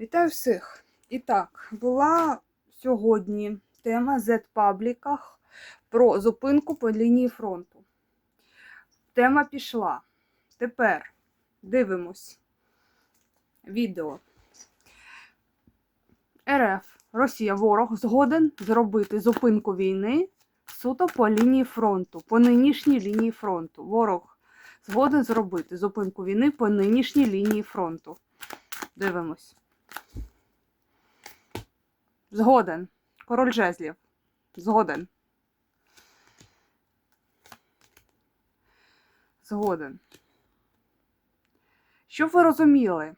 Вітаю всіх! І так, була сьогодні тема Z-пабліках про зупинку по лінії фронту. Тема пішла. Тепер дивимось відео. РФ, Росія, ворог згоден зробити зупинку війни суто по лінії фронту, по нинішній лінії фронту. Ворог згоден зробити зупинку війни по нинішній лінії фронту. Дивимось. Згоден. Король жезлів. Згоден. Згоден. Щоб ви розуміли,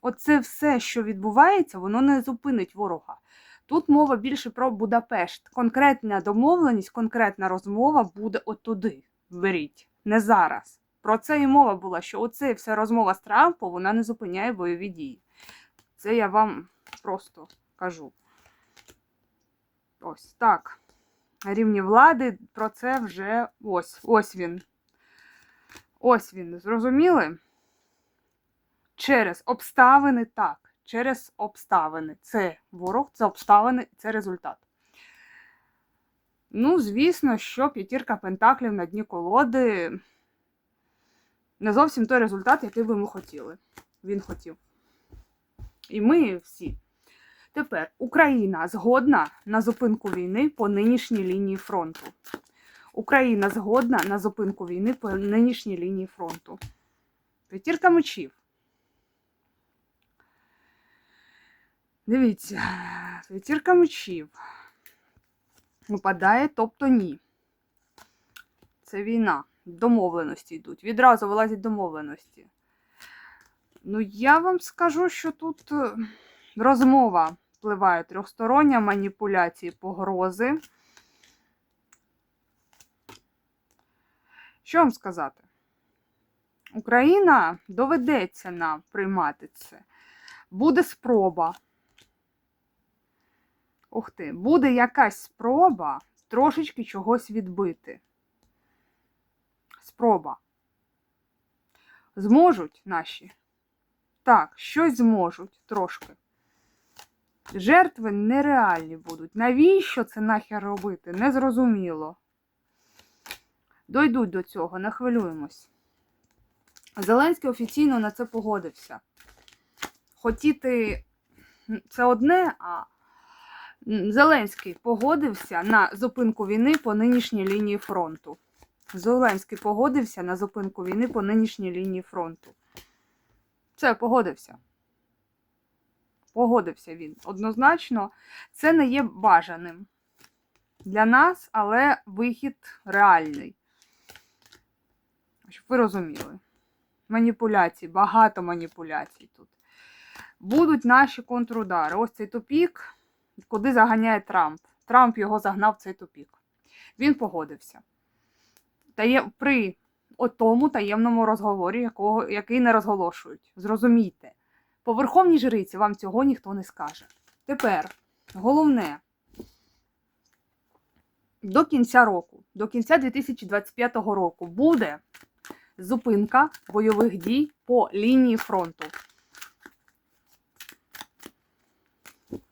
оце все, що відбувається, воно не зупинить ворога. Тут мова більше про Будапешт. Конкретна домовленість, конкретна розмова буде отуди. Беріть. Не зараз. Про це і мова була, що оце вся розмова з Трампом, вона не зупиняє бойові дії. Це я вам просто кажу. Ось так. Рівні влади про це вже ось ось він. Ось він. Зрозуміли? Через обставини так. Через обставини. Це ворог, це обставини, це результат. Ну, звісно, що п'ятірка пентаклів на дні колоди не зовсім той результат, який би ми хотіли. Він хотів. І ми всі. Тепер Україна згодна на зупинку війни по нинішній лінії фронту. Україна згодна на зупинку війни по нинішній лінії фронту. П'ятірка мечів. Дивіться, п'ятірка мечів. Випадає, тобто ні. Це війна. Домовленості йдуть. Відразу вилазять домовленості. Ну, я вам скажу, що тут е, розмова впливає трьохстороння, маніпуляції, погрози. Що вам сказати? Україна доведеться нам приймати це. Буде спроба. Ух ти, буде якась спроба трошечки чогось відбити. Спроба. Зможуть наші? Так, щось зможуть трошки. Жертви нереальні будуть. Навіщо це нахер робити? Незрозуміло. Дойдуть до цього, не хвилюємось. Зеленський офіційно на це погодився. Хотіти це одне, а Зеленський погодився на зупинку війни по нинішній лінії фронту. Зеленський погодився на зупинку війни по нинішній лінії фронту. Це погодився. Погодився він. Однозначно, це не є бажаним для нас, але вихід реальний. Щоб ви розуміли. Маніпуляції, багато маніпуляцій тут. Будуть наші контрудари. Ось цей тупік, куди заганяє Трамп. Трамп його загнав в цей тупік. Він погодився. Тає, при тому таємному розговорі, якого, який не розголошують. Зрозумійте. По верховній жриці вам цього ніхто не скаже. Тепер головне до кінця року, до кінця 2025 року буде зупинка бойових дій по лінії фронту.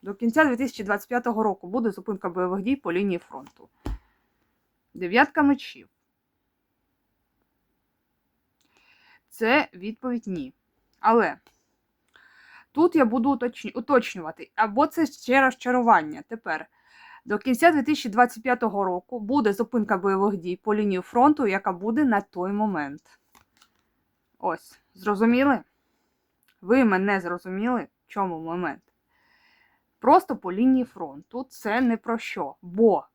До кінця 2025 року буде зупинка бойових дій по лінії фронту. Дев'ятка мечів. Це відповідь ні. Але тут я буду уточнювати. Або це ще розчарування. Тепер до кінця 2025 року буде зупинка бойових дій по лінії фронту, яка буде на той момент. Ось, зрозуміли? Ви мене зрозуміли, в чому момент? Просто по лінії фронту це не про що, бо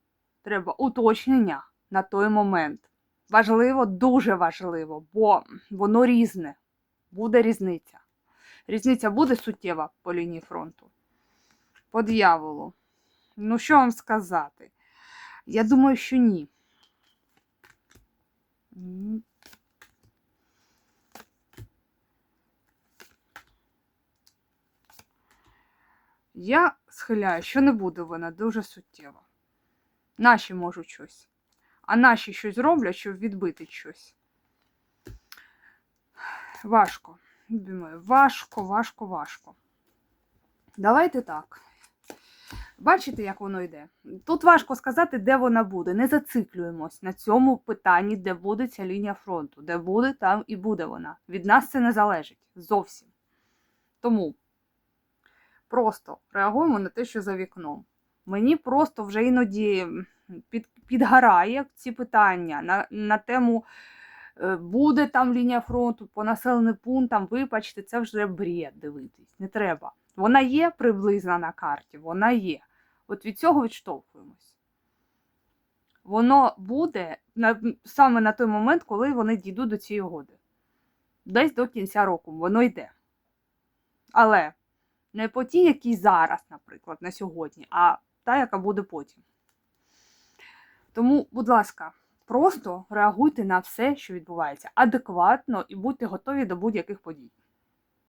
треба уточнення на той момент. Важливо, дуже важливо, бо воно різне. Буде різниця. Різниця буде суттєва по лінії фронту. По дьяволу. Ну, що вам сказати? Я думаю, що ні. Я схиляю, що не буде вона дуже суттєва. Наші можуть щось. А наші щось зроблять, щоб відбити щось. Важко. Думаю, важко, важко, важко. Давайте так. Бачите, як воно йде? Тут важко сказати, де вона буде. Не зациклюємось на цьому питанні, де буде ця лінія фронту. Де буде, там і буде вона. Від нас це не залежить зовсім. Тому просто реагуємо на те, що за вікном. Мені просто вже іноді під, підгорає ці питання на, на тему. е, Буде там лінія фронту по населеним пунктам, вибачте, це вже бред дивитись. Не треба. Вона є приблизна на карті, вона є. От від цього відштовхуємось. Воно буде на, саме на той момент, коли вони дійдуть до цієї угоди. Десь до кінця року воно йде. Але не по тій, якій зараз, наприклад, на сьогодні, а та, яка буде потім. Тому, будь ласка, просто реагуйте на все, що відбувається, адекватно і будьте готові до будь-яких подій.